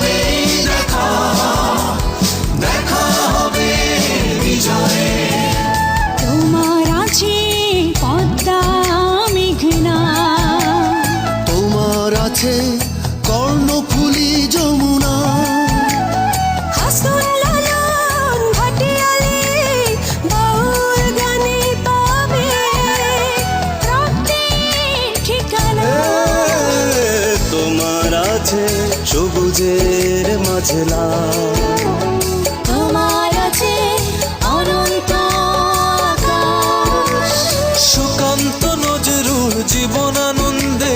হবে হবে দেখা দেখা হবে বিজয়ে তোমার আছে পদ্মা মেঘনা তোমার আছে কর্ণফুলি যমুনা সবুজের মাঝলা তোমার আছে অনন্ত সুকান্ত নজরুল জীবন আনন্দে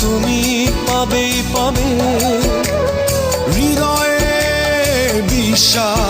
তুমি পাবেই পাবে। হৃদয়ে বিশ্বাস